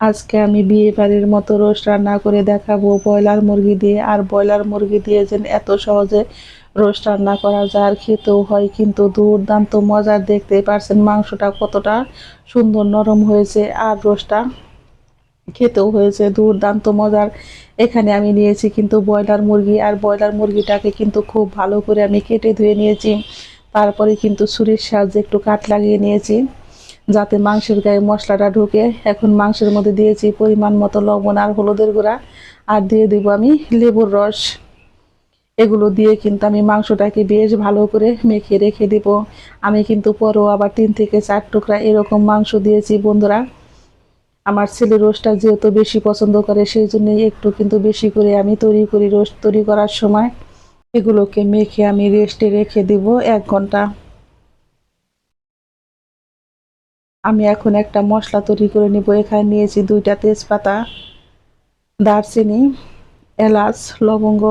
আজকে আমি বিয়ে বাড়ির মতো রোস্ট রান্না করে দেখাবো। ব্রয়লার মুরগি দিয়ে। আর ব্রয়লার মুরগি দিয়ে যেন এত সহজে রোস্ট রান্না করা যায়, আর খেতেও হয়। কিন্তু দুর্দান্ত মজার দেখতে পারছেন মাংসটা কতটা সুন্দর নরম হয়েছে, আর রোস্টটা খেতেও হয়েছে। দুর্দান্ত মজার এখানে আমি নিয়েছি কিন্তু ব্রয়লার মুরগি, আর ব্রয়লার মুরগিটাকে কিন্তু খুব ভালো করে আমি কেটে ধুয়ে নিয়েছি। তারপরে কিন্তু ছুরির সাহায্যে একটু কাট লাগিয়ে নিয়েছি। যাতে মাংসের গায়ে মশলাটা ঢুকে। এখন মাংসের মধ্যে দিয়েছি পরিমাণ মতো লবণ আর হলুদের গুঁড়া। আর দিয়ে দেব আমি লেবুর রস। এগুলো দিয়ে কিন্তু আমি মাংসটাকে বেশ ভালো করে মেখে রেখে দেব। আমি কিন্তু পরও আবার তিন থেকে চার টুকরা এরকম মাংস দিয়েছি, বন্ধুরা। আমার ছেলে রোস্টটা যেহেতু বেশি পছন্দ করে সেই জন্যই একটু কিন্তু বেশি করে আমি তৈরি করি রোস্ট তৈরি করার সময়। এগুলোকে মেখে আমি রেস্টে রেখে দেব এক ঘণ্টা। আমি এখন একটা মশলা তৈরি করে নিব। এখানে নিয়েছি দুইটা তেজপাতা, দারচিনি, এলাচ, লবঙ্গ।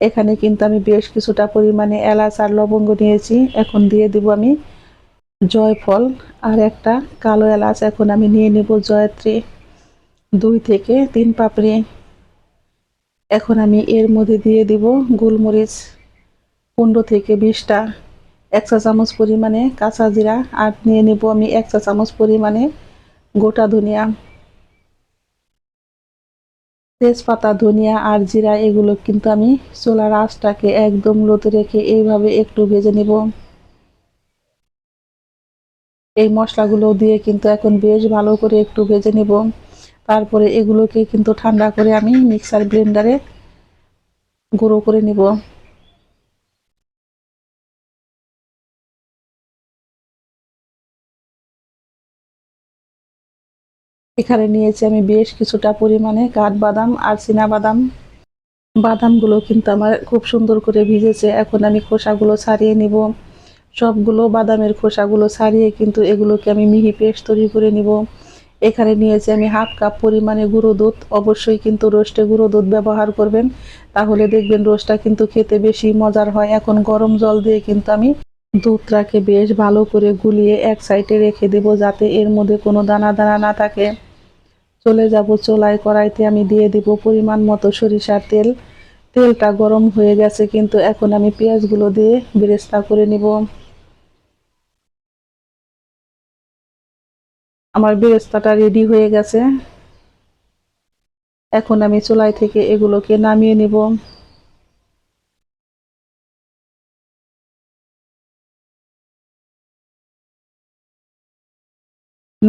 এখানে কিন্তু আমি বেশ কিছুটা পরিমাণে এলাচ আর লবঙ্গ নিয়েছি। এখন দিয়ে দিব আমি জয়ফল আর একটা কালো এলাচ। এখন আমি নিয়ে নেব জয়ত্রী, দুই থেকে তিন পাপড়ি। এখন আমি এর মধ্যে দিয়ে দিব গোলমরিচ, পনেরো থেকে বিশটা। এক চা চামচ পরিমাণে কাঁচা জিরা আর নিয়ে নেব। আমি এক চা চামচ পরিমাণে গোটা ধনিয়া, তেজপাতা, ধনিয়া আর জিরা এগুলো কিন্তু আমি চোলার আঁচটাকে একদম লোতে রেখে এইভাবে একটু ভেজে নেব। এই মশলাগুলো দিয়ে কিন্তু এখন বেশ ভালো করে একটু ভেজে নেব। তারপরে এগুলোকে কিন্তু ঠান্ডা করে আমি মিক্সার ব্লেন্ডারে গুঁড়ো করে নিব। এখানে নিয়েছি আমি বেশ কিছুটা পরিমাণে কাঠবাদাম আর বাদাম বাদামগুলো কিন্তু আমার খুব সুন্দর করে ভিজেছে। এখন আমি খোসাগুলো ছাড়িয়ে নিব। সবগুলো বাদামের খোসাগুলো ছাড়িয়ে কিন্তু এগুলোকে আমি মিহি পেস্ট তৈরি করে নিব। এখানে নিয়েছি আমি হাফ কাপ পরিমাণে গুঁড়ো দুধ। অবশ্যই কিন্তু রোস্টে গুঁড়ো দুধ ব্যবহার করবেন। তাহলে দেখবেন রোস্টটা কিন্তু খেতে বেশি মজার হয়। এখন গরম জল দিয়ে কিন্তু আমি দুধটাকে বেশ ভালো করে গুলিয়ে এক সাইডে রেখে দেব যাতে এর মধ্যে কোনো দানা দানা না থাকে। চলে যাব, চোলাই কড়াইতে আমি দিয়ে দিব পরিমাণ মতো সরিষার তেল। তেলটা গরম হয়ে গেছে, কিন্তু এখন আমি পেঁয়াজগুলো দিয়ে বেরেস্তা করে নিব। আমার বেরেস্তাটা রেডি হয়ে গেছে। এখন আমি চোলাই থেকে এগুলোকে নামিয়ে নিব।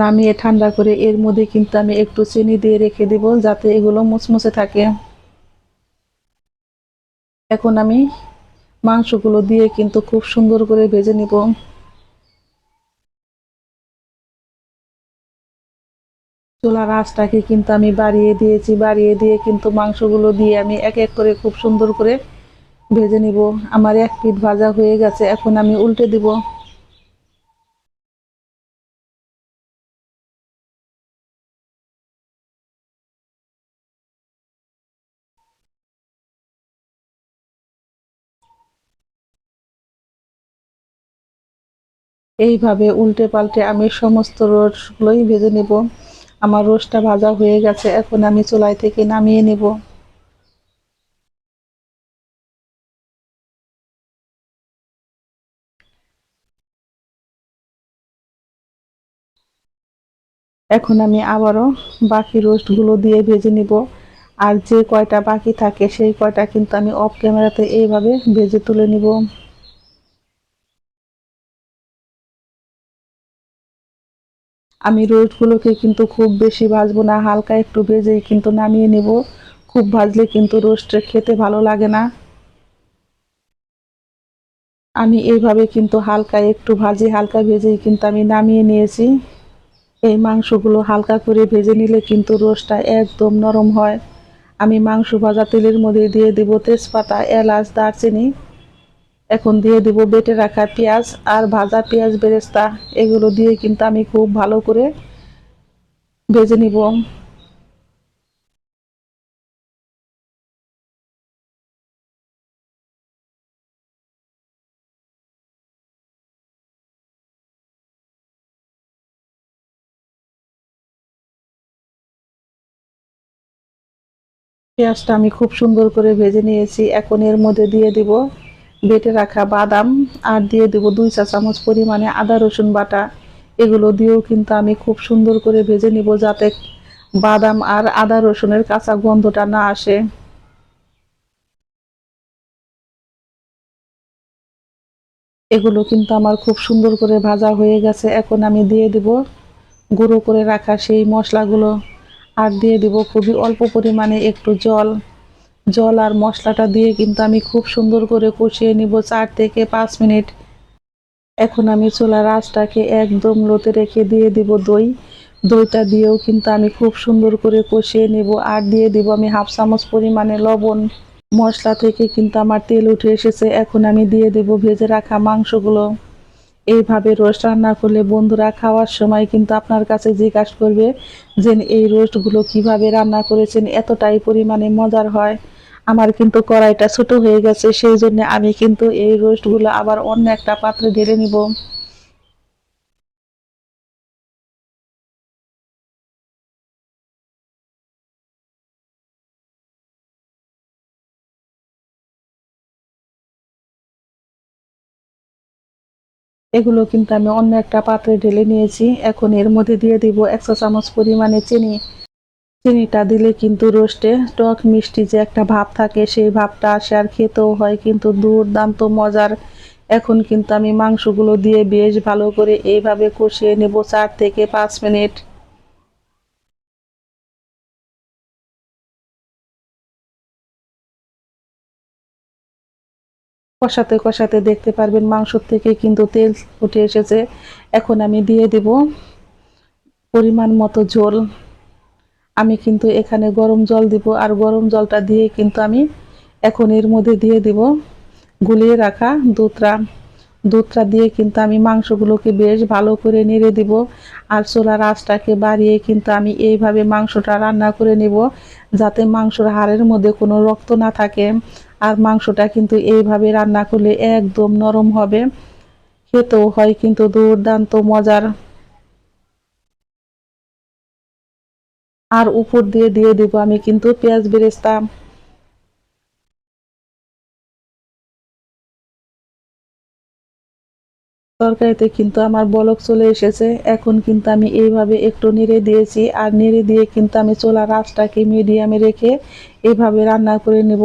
নামিয়ে ঠান্ডা করে এর মধ্যে কিন্তু আমি একটু চিনি দিয়ে রেখে দেব যাতে এগুলো মুচমুচে থাকে। এখন আমি মাংসগুলো দিয়ে কিন্তু খুব সুন্দর করে ভেজে নিব। চুলার আঁচটাকে কিন্তু আমি বাড়িয়ে দিয়েছি, বাড়িয়ে দিয়ে কিন্তু মাংসগুলো দিয়ে আমি এক এক করে খুব সুন্দর করে ভেজে নিব। আমার এক পিঠ ভাজা হয়ে গেছে, এখন আমি উল্টে দিব। এইভাবে উল্টে পাল্টে আমি সমস্ত রোস্টগুলোই ভেজে নেব। আমার রোস্টটা ভাজা হয়ে গেছে, এখন আমি চুলাই থেকে নামিয়ে নেব। এখন আমি আবারও বাকি রোস্টগুলো দিয়ে ভেজে নিব। আর যে কয়টা বাকি থাকে, সেই কয়টা কিন্তু আমি অফ ক্যামেরাতে এইভাবে ভেজে তুলে নিব। আমি রোস্টগুলোকে কিন্তু খুব বেশি ভাজবো না, হালকা একটু ভেজেই কিন্তু নামিয়ে নেব। খুব ভাজলে কিন্তু রোস্টে খেতে ভালো লাগে না। আমি এইভাবে কিন্তু হালকা একটু ভাজি, হালকা ভেজেই কিন্তু আমি নামিয়ে নিয়েছি। এই মাংসগুলো হালকা করে ভেজে নিলে কিন্তু রোস্টটা একদম নরম হয়। আমি মাংস ভাজা তেলের মধ্যে দিয়ে দেব তেজপাতা, এলাচ, দারচিনি। এখন দিয়ে দেব বেটে রাখা পেঁয়াজ আর ভাজা পেঁয়াজ বেরেস্তা। এগুলো দিয়ে কিন্তু আমি খুব ভালো করে ভেজে নিব। পেঁয়াজটা আমি খুব সুন্দর করে ভেজে নিয়েছি। এখন এর মধ্যে দিয়ে দিব বেটে রাখা বাদাম আর দিয়ে দিব দুই চা চামচ পরিমাণে আদা, রসুন বাটা। এগুলো দিয়েও কিন্তু আমি খুব সুন্দর করে ভেজে নিব যাতে বাদাম আর আদা, রসুনের কাঁচা গন্ধটা না আসে। এগুলো কিন্তু আমার খুব সুন্দর করে ভাজা হয়ে গেছে। এখন আমি দিয়ে দিব গুঁড়ো করে রাখা সেই মশলাগুলো। আর দিয়ে দিব খুবই অল্প পরিমাণে একটু জল। জল আর মশলাটা দিয়ে কিন্তু আমি খুব সুন্দর করে কষিয়ে নিব চার থেকে পাঁচ মিনিট। এখন আমি চোলা রাসটাকে একদম লোতে রেখে দিয়ে দিব দই। দইটা দিয়েও কিন্তু আমি খুব সুন্দর করে কষিয়ে নেব আর দিয়ে দিব আমি হাফ চামচ পরিমাণে লবণ। মশলা থেকে কিন্তু আমার তেল উঠে এসেছে, এখন আমি দিয়ে দেব ভেজে রাখা মাংসগুলো। এইভাবে রোস্ট রান্না করলে বন্ধুরা খাওয়ার সময় কিন্তু আপনার কাছে জিজ্ঞাসা করবে যে এই রোস্টগুলো কীভাবে রান্না করেছেন, এতটাই পরিমাণে মজার হয়। আমার কিন্তু কড়াইটা ছোট হয়ে গেছে, সেই জন্য আমি কিন্তু এই রোস্টগুলো আবার অন্য একটা পাত্রে ঢেলে নিব। এগুলো কিন্তু আমি অন্য একটা পাত্রে ঢেলে নিয়েছি। এখন এর মধ্যে দিয়ে দিব একশো চামচ পরিমাণে চিনি। চিনিটা দিলে কিন্তু রোস্টে টক মিষ্টি যে একটা ভাব থাকে, সেই ভাবটা আসে আর খেতেও হয় কিন্তু দুর্দান্ত মজার। এখন কিন্তু আমি মাংসগুলো দিয়ে বেশ ভালো করে এইভাবে কষিয়ে নেব চার থেকে পাঁচ মিনিট। কষাতে কষাতে দেখতে পারবেন মাংসর থেকে কিন্তু তেল উঠে এসেছে। এখন আমি দিয়ে দেব পরিমাণ মতো ঝোল। আমি কিন্তু এখানে গরম জল দিব আর গরম জলটা দিয়ে কিন্তু আমি এখন এর মধ্যে দিয়ে দিব গুলিয়ে রাখা দুধটা। দুধটা দিয়ে কিন্তু আমি মাংসগুলোকে বেশ ভালো করে নেড়ে দিব আর চোলার আঁচটাকে বাড়িয়ে কিন্তু আমি এইভাবে মাংসটা রান্না করে নেব যাতে মাংসর হাড়ের মধ্যে কোনো রক্ত না থাকে। আর মাংসটা কিন্তু এইভাবে রান্না করলে একদম নরম হবে। খেতেও হয় কিন্তু দুর্দান্ত মজার। আর উপর দিয়ে দিয়ে দিব আমি কিন্তু পেঁয়াজ বেরেস্তা। তরকারিতে কিন্তু আমার বলক চলে এসেছে। এখন কিন্তু আমি এইভাবে একটু নেড়ে দিয়েছি আর নেড়ে দিয়ে কিন্তু আমি চোলা রাসটাকে মিডিয়ামে রেখে এইভাবে রান্না করে নেব।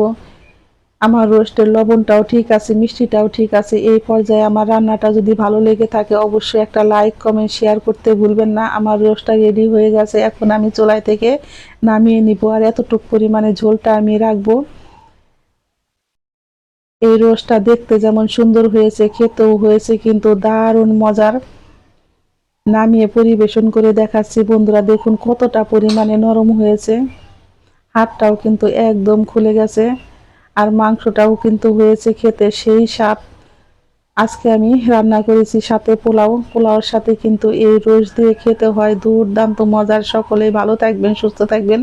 আমার রোস্টের লবণটাও ঠিক আছে, মিষ্টিটাও ঠিক আছে। এই পর্যায়ে আমার রান্নাটা যদি ভালো লেগে থাকে, অবশ্যই একটা লাইক কমেন্ট শেয়ার করতে ভুলবেন না। আমার রোস্টটা রেডি হয়ে গেছে। এখন আমি চোলাই থেকে নামিয়ে নিব আর এতটুকু পরিমাণে ঝোলটা আমি রাখব। এই রোস্টটা দেখতে যেমন সুন্দর হয়েছে, খেতেও হয়েছে, কিন্তু দারুণ মজার। নামিয়ে পরিবেশন করে দেখাচ্ছি। বন্ধুরা, দেখুন কতটা পরিমাণে নরম হয়েছে। হাতটাও কিন্তু একদম খুলে গেছে। আর মাংসটাও কিন্তু হয়েছে খেতে। সেই স্বাদ আজকে আমি রান্না করেছি সাথে পোলাও। পোলাওর সাথে কিন্তু এই রোজ দিয়ে খেতে হয় দুর্দান্ত মজার। সকলেই ভালো থাকবেন, সুস্থ থাকবেন।